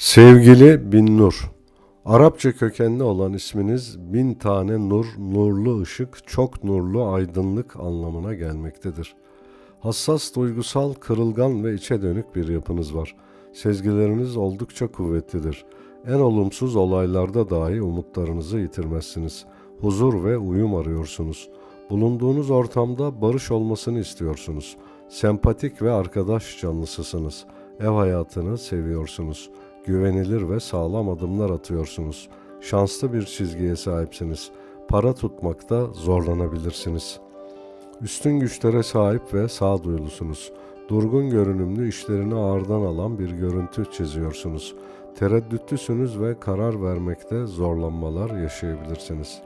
Sevgili Bin Nur, Arapça kökenli olan isminiz bin tane nur, nurlu ışık, çok nurlu aydınlık anlamına gelmektedir. Hassas, duygusal, kırılgan ve içe dönük bir yapınız var. Sezgileriniz oldukça kuvvetlidir. En olumsuz olaylarda dahi umutlarınızı yitirmezsiniz. Huzur ve uyum arıyorsunuz. Bulunduğunuz ortamda barış olmasını istiyorsunuz. Sempatik ve arkadaş canlısısınız. Ev hayatını seviyorsunuz. Güvenilir ve sağlam adımlar atıyorsunuz. Şanslı bir çizgiye sahipsiniz. Para tutmakta zorlanabilirsiniz. Üstün güçlere sahip ve sağduyulusunuz. Durgun görünümlü işlerini ağırdan alan bir görüntü çiziyorsunuz. Tereddütlüsünüz ve karar vermekte zorlanmalar yaşayabilirsiniz.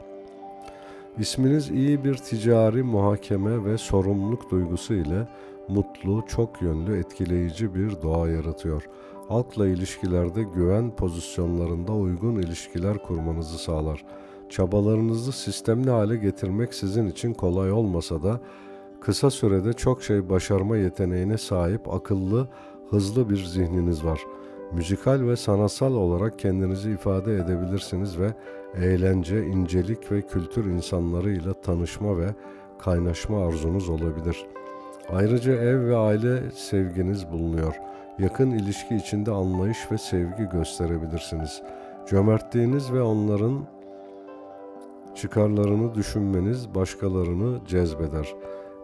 İsminiz iyi bir ticari muhakeme ve sorumluluk duygusu ile mutlu, çok yönlü, etkileyici bir doğa yaratıyor. Halkla ilişkilerde güven pozisyonlarında uygun ilişkiler kurmanızı sağlar. Çabalarınızı sistemli hale getirmek sizin için kolay olmasa da kısa sürede çok şey başarma yeteneğine sahip akıllı, hızlı bir zihniniz var. Müzikal ve sanatsal olarak kendinizi ifade edebilirsiniz ve eğlence, incelik ve kültür insanlarıyla tanışma ve kaynaşma arzunuz olabilir. Ayrıca ev ve aile sevginiz bulunuyor. Yakın ilişki içinde anlayış ve sevgi gösterebilirsiniz. Cömertliğiniz ve onların çıkarlarını düşünmeniz başkalarını cezbeder.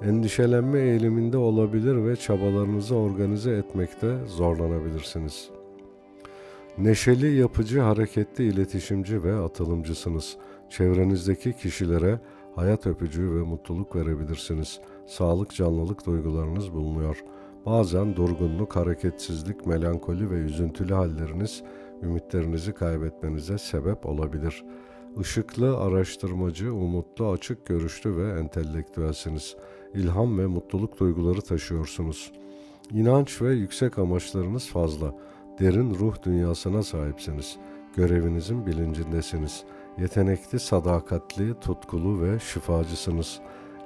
Endişelenme eğiliminde olabilir ve çabalarınızı organize etmekte zorlanabilirsiniz. Neşeli, yapıcı, hareketli iletişimci ve atılımcısınız. Çevrenizdeki kişilere hayat öpücüğü ve mutluluk verebilirsiniz. Sağlık, canlılık duygularınız bulunuyor. Bazen durgunluk, hareketsizlik, melankoli ve üzüntülü halleriniz ümitlerinizi kaybetmenize sebep olabilir. Işıklı, araştırmacı, umutlu, açık görüşlü ve entelektüelsiniz. İlham ve mutluluk duyguları taşıyorsunuz. İnanç ve yüksek amaçlarınız fazla. Derin ruh dünyasına sahipsiniz. Görevinizin bilincindesiniz. Yetenekli, sadakatli, tutkulu ve şifacısınız.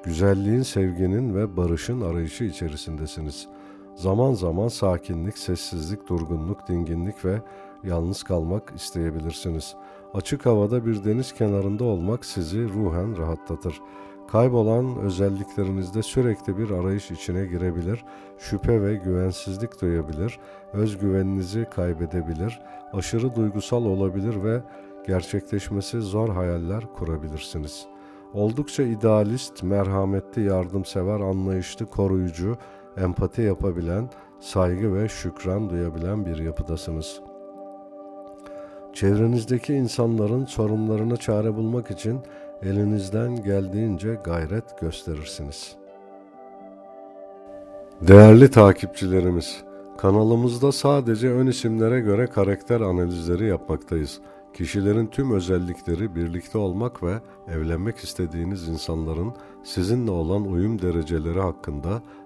Güzelliğin, sevginin ve barışın arayışı içerisindesiniz. Zaman zaman sakinlik, sessizlik, durgunluk, dinginlik ve yalnız kalmak isteyebilirsiniz. Açık havada bir deniz kenarında olmak sizi ruhen rahatlatır. Kaybolan özelliklerinizde sürekli bir arayış içine girebilir, şüphe ve güvensizlik duyabilir, özgüveninizi kaybedebilir, aşırı duygusal olabilir ve gerçekleşmesi zor hayaller kurabilirsiniz. Oldukça idealist, merhametli, yardımsever, anlayışlı, koruyucu, empati yapabilen, saygı ve şükran duyabilen bir yapıdasınız. Çevrenizdeki insanların sorunlarına çare bulmak için elinizden geldiğince gayret gösterirsiniz. Değerli takipçilerimiz, kanalımızda sadece ön isimlere göre karakter analizleri yapmaktayız. Kişilerin tüm özellikleri birlikte olmak ve evlenmek istediğiniz insanların sizinle olan uyum dereceleri hakkında